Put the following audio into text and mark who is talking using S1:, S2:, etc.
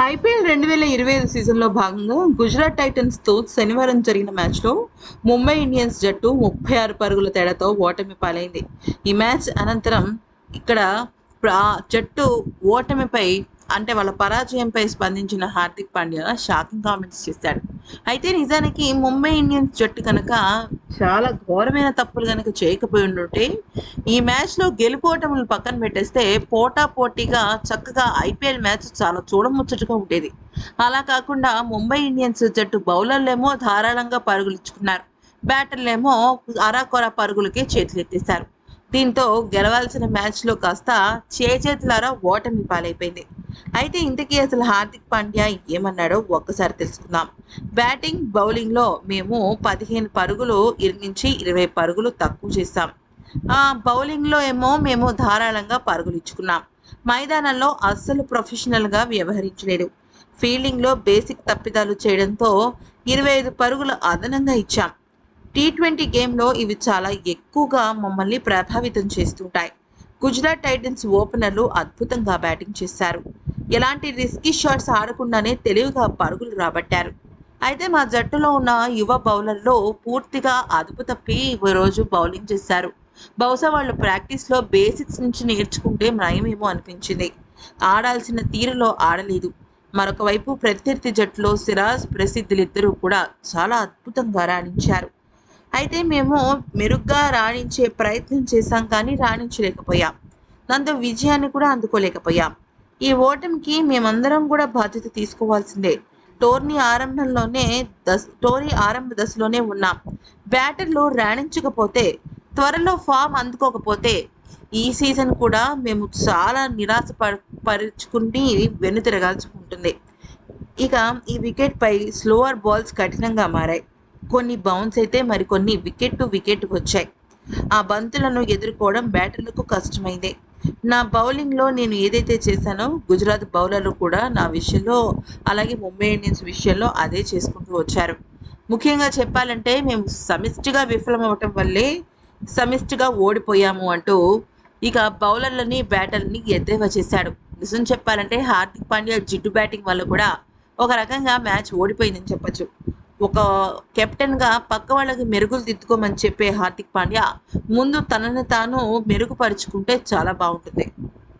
S1: IPL రెండు వేల ఇరవై ఐదు సీజన్లో భాగంగా గుజరాత్ టైటన్స్తో శనివారం జరిగిన మ్యాచ్లో ముంబై ఇండియన్స్ జట్టు ముప్పై ఆరు పరుగుల తేడాతో ఓటమి పాలైంది. ఈ మ్యాచ్ అనంతరం ఇక్కడ జట్టు ఓటమిపై అంటే వాళ్ళ పరాజయంపై స్పందించిన హార్దిక్ పాండ్యా షాకింగ్ కామెంట్స్ చేశాడు అయితే నిజానికి ముంబై ఇండియన్స్ జట్టు కనుక చాలా ఘోరమైన తప్పులు కనుక చేయకపోయి ఉంటే ఈ మ్యాచ్లో గెలుపోటములు పక్కన పెట్టేస్తే పోటా పోటీగా చక్కగా ఐపీఎల్ మ్యాచ్ చాలా చూడముచ్చటగా ఉండేది. అలా కాకుండా ముంబై ఇండియన్స్ జట్టు బౌలర్లేమో ధారాళంగా పరుగులు ఇచ్చుకున్నారు బ్యాటర్లేమో అరాకొర పరుగులకే చేతులెత్తేశారు. దీంతో గెలవాల్సిన మ్యాచ్లో కాస్త చేజేతులారా ఓటమి పాలైపోయింది. అయితే ఇంతకీ అసలు హార్దిక్ పాండ్యా ఏమన్నాడో ఒక్కసారి తెలుసుకుందాం. బ్యాటింగ్ బౌలింగ్లో మేము పదిహేను పరుగులు నుంచి ఇరవై పరుగులు తక్కువ చేస్తాం బౌలింగ్లో ఏమో మేము ధారాళంగా పరుగులు ఇచ్చుకున్నాం. మైదానంలో అస్సలు ప్రొఫెషనల్గా వ్యవహరించలేదు. ఫీల్డింగ్లో బేసిక్ తప్పిదాలు చేయడంతో ఇరవై ఐదు పరుగులు అదనంగా ఇచ్చాం. టీ ట్వంటీ గేమ్లో ఇవి చాలా ఎక్కువగా మమ్మల్ని ప్రభావితం చేస్తుంటాయి. గుజరాత్ టైటన్స్ ఓపెనర్లు అద్భుతంగా బ్యాటింగ్ చేశారు. ఎలాంటి రిస్కీ షాట్స్ ఆడకుండానే తెలివిగా పరుగులు రాబట్టారు. అయితే మా జట్టులో ఉన్న యువ బౌలర్లో పూర్తిగా అదుపు తప్పి రోజు బౌలింగ్ చేశారు. బహుశా వాళ్ళు ప్రాక్టీస్లో బేసిక్స్ నుంచి నేర్చుకుంటే నయమేమో అనిపించింది. ఆడాల్సిన తీరులో ఆడలేదు. మరొక వైపు ప్రత్యర్థి జట్టులో సిరాజ్ ప్రసిద్ధులిద్దరూ కూడా చాలా అద్భుతంగా రాణించారు. అయితే మేము మెరుగ్గా రాణించే ప్రయత్నం చేశాం కానీ రాణించలేకపోయాం. దాంతో విజయాన్ని కూడా అందుకోలేకపోయాం. ఈ ఓటమికి మేమందరం కూడా బాధ్యత తీసుకోవాల్సిందే. టోర్నీ ఆరంభంలోనే దశ టోర్నీ ఆరంభ దశలోనే ఉన్నాం. బ్యాటర్లు రాణించకపోతే త్వరలో ఫామ్ అందుకోకపోతే ఈ సీజన్ కూడా మేము చాలా నిరాశ పరుచుకుని వెనుతిరగాల్సి ఉంటుంది ఇక ఈ వికెట్పై స్లోవర్ బాల్స్ కఠినంగా మారాయి. కొన్ని బౌన్స్ అయితే మరికొన్ని వికెట్ టు వికెట్ వచ్చాయి. ఆ బంతులను ఎదుర్కోవడం బ్యాటర్లకు కష్టమైంది. నా బౌలింగ్లో నేను ఏదైతే చేశానో గుజరాత్ బౌలర్లు కూడా నా విషయంలో అలాగే ముంబై ఇండియన్స్ విషయంలో అదే చేసుకుంటూ వచ్చారు. ముఖ్యంగా చెప్పాలంటే మేము సమిష్టిగా విఫలమవటం వల్లే సమిష్టిగా ఓడిపోయాము అంటూ ఇక బౌలర్లని బ్యాటర్ని ఎద్దేవా చేశాడు. నిజం చెప్పాలంటే హార్దిక్ పాండ్యా జిడ్డు బ్యాటింగ్ వల్ల కూడా ఒక రకంగా మ్యాచ్ ఓడిపోయిందని చెప్పచ్చు. ఒక కెప్టెన్గా పక్క వాళ్ళకి మెరుగులు దిద్దుకోమని చెప్పే హార్దిక్ పాండ్యా ముందు తనని తాను మెరుగుపరుచుకుంటే చాలా బాగుంటుంది.